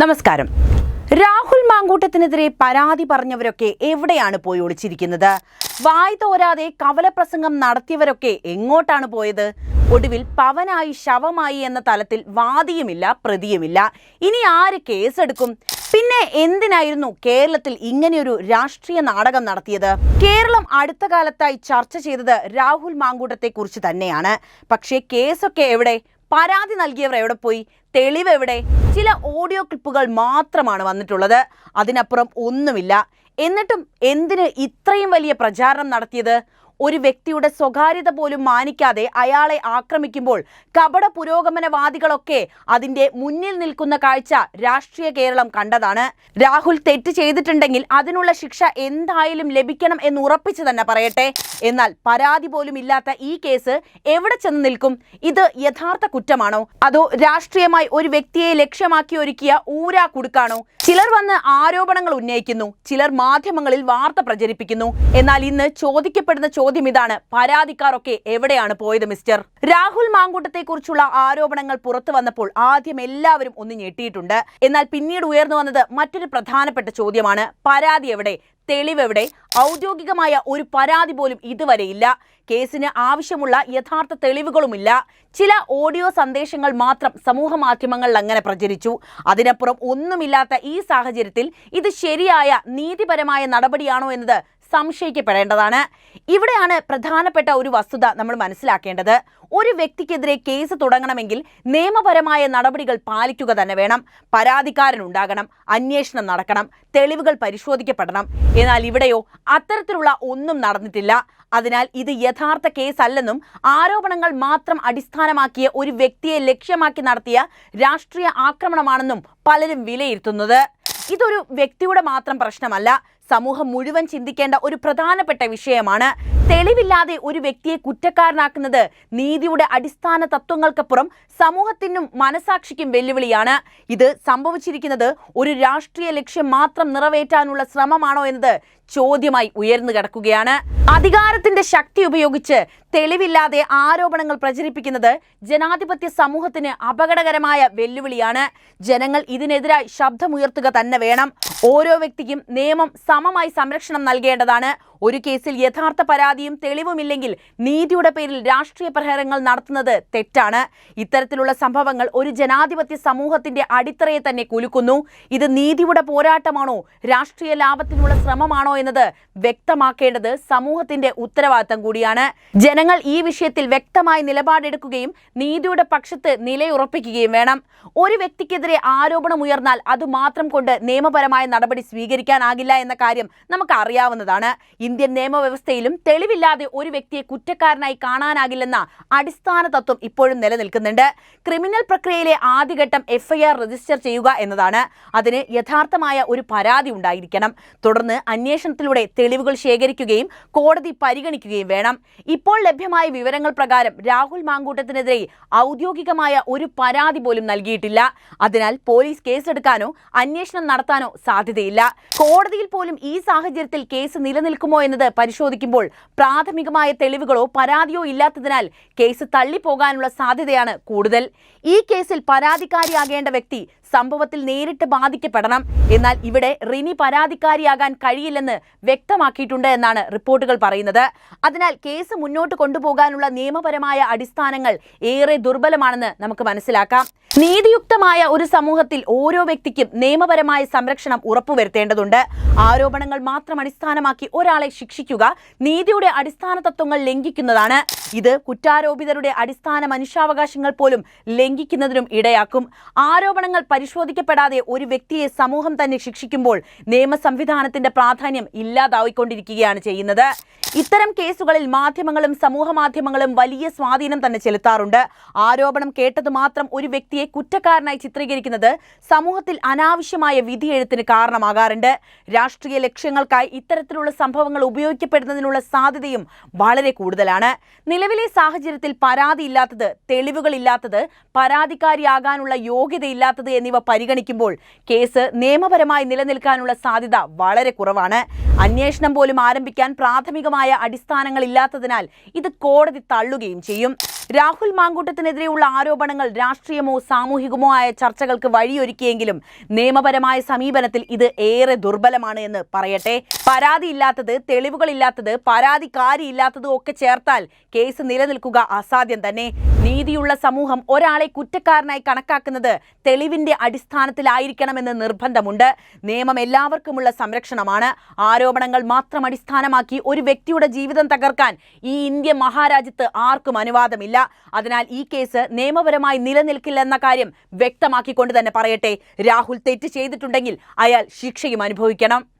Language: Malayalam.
നമസ്കാരം. രാഹുൽ മാങ്കൂട്ടത്തിനെതിരെ പരാതി പറഞ്ഞവരൊക്കെ എവിടെയാണ് പോയി ഒളിച്ചിരിക്കുന്നത്? വായ് തോരാതെ കവലപ്രസംഗം നടത്തിയവരൊക്കെ എങ്ങോട്ടാണ് പോയത്? ഒടുവിൽ പവനായി ശവമായി എന്ന തലത്തിൽ വാദിയുമില്ല പ്രതിയുമില്ല. ഇനി ആര് കേസെടുക്കും? പിന്നെ എന്തിനായിരുന്നു കേരളത്തിൽ ഇങ്ങനെയൊരു രാഷ്ട്രീയ നാടകം നടത്തിയത്? കേരളം അടുത്ത കാലത്തായി ചർച്ച ചെയ്തത് രാഹുൽ മാങ്കൂട്ടത്തെ കുറിച്ച് തന്നെയാണ്. പക്ഷേ കേസൊക്കെ എവിടെ? പരാതി നൽകിയവർ എവിടെ പോയി? തെളിവ് എവിടെ? ചില ഓഡിയോ ക്ലിപ്പുകൾ മാത്രമാണ് വന്നിട്ടുള്ളത്. അതിനപ്പുറം ഒന്നുമില്ല. എന്നിട്ടും എന്തിന് ഇത്രയും വലിയ പ്രചാരണം നടത്തിയത്? ഒരു വ്യക്തിയുടെ സ്വകാര്യത പോലും മാനിക്കാതെ അയാളെ ആക്രമിക്കുമ്പോൾ കപട പുരോഗമനവാദികളൊക്കെ അതിന്റെ മുന്നിൽ നിൽക്കുന്ന കാഴ്ച രാഷ്ട്രീയ കേരളം കണ്ടതാണ്. രാഹുൽ തെറ്റ് ചെയ്തിട്ടുണ്ടെങ്കിൽ അതിനുള്ള ശിക്ഷ എന്തായാലും ലഭിക്കണം എന്ന് ഉറപ്പിച്ചു തന്നെ പറയട്ടെ. എന്നാൽ പരാതി പോലും ഇല്ലാത്ത ഈ കേസ് എവിടെ ചെന്ന് നിൽക്കും? ഇത് യഥാർത്ഥ കുറ്റമാണോ? അതോ രാഷ്ട്രീയമായി ഒരു വ്യക്തിയെ ലക്ഷ്യമാക്കി ഒരുക്കിയ ഊരാ കുടുക്കാണോ? ചിലർ വന്ന് ആരോപണങ്ങൾ ഉന്നയിക്കുന്നു ചിലർ മാധ്യമങ്ങളിൽ വാർത്ത പ്രചരിപ്പിക്കുന്നു. എന്നാൽ ഇന്ന് ചോദിക്കപ്പെടുന്ന ചോദ്യം ഇതാണ്. പരാതിക്കാരൊക്കെ എവിടെയാണ് പോയത് മിസ്റ്റർ രാഹുൽ മാങ്കൂട്ടത്തെ കുറിച്ചുള്ള ആരോപണങ്ങൾ പുറത്തു വന്നപ്പോൾ ആദ്യം എല്ലാവരും ഒന്ന് ഞെട്ടിയിട്ടുണ്ട്. എന്നാൽ പിന്നീട് ഉയർന്നു വന്നത് മറ്റൊരു പ്രധാനപ്പെട്ട ചോദ്യമാണ്. പരാതി എവിടെ? തെളിവെവിടെ ഔദ്യോഗികമായ ഒരു പരാതി പോലും ഇതുവരെയില്ല കേസിന് ആവശ്യമുള്ള യഥാർത്ഥ തെളിവുകളുമില്ല. ചില ഓഡിയോ സന്ദേശങ്ങൾ മാത്രം സമൂഹ മാധ്യമങ്ങളിൽ അങ്ങനെ പ്രചരിച്ചു. അതിനപ്പുറം ഒന്നുമില്ലാത്ത ഈ സാഹചര്യത്തിൽ ഇത് ശരിയായ നീതിപരമായ നടപടിയാണോ എന്നത് സംശയിക്കപ്പെടേണ്ടതാണ്. ഇവിടെയാണ് പ്രധാനപ്പെട്ട ഒരു വസ്തുത നമ്മൾ മനസ്സിലാക്കേണ്ടത്. ഒരു വ്യക്തിക്കെതിരെ കേസ് തുടങ്ങണമെങ്കിൽ നിയമപരമായ നടപടികൾ പാലിക്കുക തന്നെ വേണം. പരാതിക്കാരൻ ഉണ്ടാകണം അന്വേഷണം നടക്കണം തെളിവുകൾ പരിശോധിക്കപ്പെടണം. എന്നാൽ ഇവിടെയോ അത്തരത്തിലുള്ള ഒന്നും നടന്നിട്ടില്ല. അതിനാൽ ഇത് യഥാർത്ഥ കേസല്ലെന്നും ആരോപണങ്ങൾ മാത്രം അടിസ്ഥാനമാക്കിയ ഒരു വ്യക്തിയെ ലക്ഷ്യമാക്കി നടത്തിയ രാഷ്ട്രീയ ആക്രമണമാണെന്നും പലരും വിലയിരുത്തുന്നത്. ഇതൊരു വ്യക്തിയുടെ മാത്രം പ്രശ്നമല്ല. സമൂഹം മുഴുവൻ ചിന്തിക്കേണ്ട ഒരു പ്രധാനപ്പെട്ട വിഷയമാണ് തെളിവില്ലാതെ ഒരു വ്യക്തിയെ കുറ്റക്കാരനാക്കുന്നത്. നീതിയുടെ അടിസ്ഥാന തത്വങ്ങൾക്കപ്പുറം സമൂഹത്തിനും മനസാക്ഷിക്കും വെല്ലുവിളിയാണ്. ഇത് സംഭവിച്ചിരിക്കുന്നത് ഒരു രാഷ്ട്രീയ ലക്ഷ്യം മാത്രം നിറവേറ്റാനുള്ള ശ്രമമാണോ എന്നത് ചോദ്യമായി ഉയർന്നു കിടക്കുകയാണ്. അധികാരത്തിന്റെ ശക്തി ഉപയോഗിച്ച് തെളിവില്ലാതെ ആരോപണങ്ങൾ പ്രചരിപ്പിക്കുന്നത് ജനാധിപത്യ സമൂഹത്തിന് അപകടകരമായ വെല്ലുവിളിയാണ്. ജനങ്ങൾ ഇതിനെതിരായി ശബ്ദമുയർത്തുക തന്നെ വേണം. ഓരോ വ്യക്തിക്കും നിയമം സമമായി സംരക്ഷണം നൽകേണ്ടതാണ്. ഒരു കേസിൽ യഥാർത്ഥ പരാതിയും തെളിവുമില്ലെങ്കിൽ നീതിയുടെ പേരിൽ രാഷ്ട്രീയ പ്രഹരങ്ങൾ നടത്തുന്നത് തെറ്റാണ്. ഇത്തരത്തിലുള്ള സംഭവങ്ങൾ ഒരു ജനാധിപത്യ സമൂഹത്തിന്റെ അടിത്തറയെ തന്നെ കുലുക്കുന്നു. ഇത് നീതിയുടെ പോരാട്ടമാണോ? രാഷ്ട്രീയ ലാഭത്തിനുള്ള ശ്രമമാണോ എന്നത് വ്യക്തമാക്കേണ്ടത് സമൂഹത്തിന്റെ ഉത്തരവാദിത്തം കൂടിയാണ്. ജനങ്ങൾ ഈ വിഷയത്തിൽ വ്യക്തമായി നിലപാടെടുക്കുകയും നീതിയുടെ പക്ഷത്ത് നിലയുറപ്പിക്കുകയും വേണം. ഒരു വ്യക്തിക്കെതിരെ ആരോപണം ഉയർന്നാൽ അത് മാത്രം കൊണ്ട് നിയമപരമായ നടപടി സ്വീകരിക്കാനാകില്ല എന്ന കാര്യം നമുക്ക് അറിയാവുന്നതാണ്. ഇന്ത്യൻ നിയമവ്യവസ്ഥയിലും തെളിവില്ലാതെ ഒരു വ്യക്തിയെ കുറ്റക്കാരനായി കാണാനാകില്ലെന്ന അടിസ്ഥാന തത്വം ഇപ്പോഴും നിലനിൽക്കുന്നുണ്ട്. ക്രിമിനൽ പ്രക്രിയയിലെ ആദ്യഘട്ടം എഫ്ഐആർ രജിസ്റ്റർ ചെയ്യുക എന്നതാണ്. അതിന് യഥാർത്ഥമായ ഒരു പരാതി ഉണ്ടായിരിക്കണം. തുടർന്ന് അന്വേഷണത്തിലൂടെ തെളിവുകൾ ശേഖരിക്കുകയും കോടതി പരിഗണിക്കുകയും വേണം. ഇപ്പോൾ ലഭ്യമായ വിവരങ്ങൾ പ്രകാരം രാഹുൽ മാങ്കൂട്ടത്തിനെതിരെ ഔദ്യോഗികമായ ഒരു പരാതി പോലും നൽകിയിട്ടില്ല. അതിനാൽ പോലീസ് കേസെടുക്കാനോ അന്വേഷണം നടത്താനോ സാധ്യതയില്ല. കോടതിയിൽ പോലും ഈ സാഹചര്യത്തിൽ കേസ് നിലനിൽക്കുമോ എന്നത് പരിശോധിക്കുമ്പോൾ പ്രാഥമികമായ തെളിവുകളോ പരാതിയോ ഇല്ലാത്തതിനാൽ കേസ് തള്ളിപ്പോകാനുള്ള സാധ്യതയാണ് കൂടുതൽ. ഈ കേസിൽ പരാതിക്കാരിയാകേണ്ട വ്യക്തി സംഭവത്തിൽ നേരിട്ട് ബാധിക്കപ്പെടണം. എന്നാൽ ഇവിടെ റിനി പരാതിക്കാരിയാകാൻ കഴിയില്ലെന്ന് വ്യക്തമാക്കിയിട്ടുണ്ട് എന്നാണ് റിപ്പോർട്ടുകൾ പറയുന്നത്. അതിനാൽ കേസ് മുന്നോട്ട് കൊണ്ടുപോകാനുള്ള നിയമപരമായ അടിസ്ഥാനങ്ങൾ ഏറെ ദുർബലമാണെന്ന് നമുക്ക് മനസ്സിലാക്കാം. നീതിയുക്തമായ ഒരു സമൂഹത്തിൽ ഓരോ വ്യക്തിക്കും നിയമപരമായ സംരക്ഷണം ഉറപ്പുവരുത്തേണ്ടതുണ്ട്. ആരോപണങ്ങൾ മാത്രം അടിസ്ഥാനമാക്കി ഒരാളെ ശിക്ഷിക്കുക നീതിയുടെ അടിസ്ഥാന തത്വങ്ങൾ ലംഘിക്കുന്നതാണ്. ഇത് കുറ്റാരോപിതരുടെ അടിസ്ഥാന മനുഷ്യാവകാശങ്ങൾ പോലും ലംഘിക്കുന്നതിനും ഇടയാക്കും. ആരോപണങ്ങൾ പരിശോധിക്കപ്പെടാതെ ഒരു വ്യക്തിയെ സമൂഹം തന്നെ ശിക്ഷിക്കുമ്പോൾ നിയമ സംവിധാനത്തിന്റെ പ്രാധാന്യം ഇല്ലാതായിക്കൊണ്ടിരിക്കുകയാണ് ചെയ്യുന്നത്. ഇത്തരം കേസുകളിൽ മാധ്യമങ്ങളും സമൂഹ മാധ്യമങ്ങളും വലിയ സ്വാധീനം തന്നെ ചെലുത്താറുണ്ട്. ആരോപണം കേട്ടത് മാത്രം ഒരു വ്യക്തിയെ കുറ്റക്കാരനായി ചിത്രീകരിക്കുന്നത് സമൂഹത്തിൽ അനാവശ്യമായ വിധിയെഴുത്തിന് കാരണമാകാറുണ്ട്. രാഷ്ട്രീയ ലക്ഷ്യങ്ങൾക്കായി ഇത്തരത്തിലുള്ള സംഭവങ്ങൾ ഉപയോഗിക്കപ്പെടുന്നതിനുള്ള സാധ്യതയും വളരെ കൂടുതലാണ്. നിലവിലെ സാഹചര്യത്തിൽ പരാതിയില്ലാത്തത് തെളിവുകളില്ലാത്തത് പരാതിക്കാരിയാകാനുള്ള യോഗ്യതയില്ലാത്തത് എന്നിവ പരിഗണിക്കുമ്പോൾ കേസ് നിയമപരമായി നിലനിൽക്കാനുള്ള സാധ്യത വളരെ കുറവാണ്. അന്വേഷണം പോലും ആരംഭിക്കാൻ പ്രാഥമികമായ അടിസ്ഥാനങ്ങൾ ഇല്ലാത്തതിനാൽ ഇത് കോടതി തള്ളുകയും ചെയ്യും. രാഹുൽ മാങ്കൂട്ടത്തിനെതിരെയുള്ള ആരോപണങ്ങൾ രാഷ്ട്രീയമോ സാമൂഹികമോ ആയ ചർച്ചകൾക്ക് വഴിയൊരുക്കിയെങ്കിലും നിയമപരമായ സമീപനത്തിൽ ഇത് ഏറെ ദുർബലമാണ് എന്ന് പറയട്ടെ. പരാതിയില്ലാത്തത് തെളിവുകളില്ലാത്തത് പരാതിക്കാരിയില്ലാത്തതും ഒക്കെ ചേർത്താൽ കേസ് നിലനിൽക്കുക അസാധ്യം തന്നെ. നീതിയുള്ള സമൂഹം ഒരാളെ കുറ്റക്കാരനായി കണക്കാക്കുന്നത് തെളിവിന്റെ അടിസ്ഥാനത്തിലായിരിക്കണമെന്ന് നിർബന്ധമുണ്ട്. നിയമം എല്ലാവർക്കുമുള്ള സംരക്ഷണമാണ്. ആരോപണങ്ങൾ മാത്രം അടിസ്ഥാനമാക്കി ഒരു വ്യക്തിയുടെ ജീവിതം തകർക്കാൻ ഈ ഇന്ത്യ മഹാരാജ്യത്ത് ആർക്കും അനുവാദമില്ല. അതിനാൽ ഈ കേസ് നിയമപരമായി നിലനിൽക്കില്ലെന്ന കാര്യം വ്യക്തമാക്കിക്കൊണ്ട് തന്നെ പറയട്ടെ. രാഹുൽ തെറ്റ് ചെയ്തിട്ടുണ്ടെങ്കിൽ അയാൾ ശിക്ഷയും അനുഭവിക്കണം.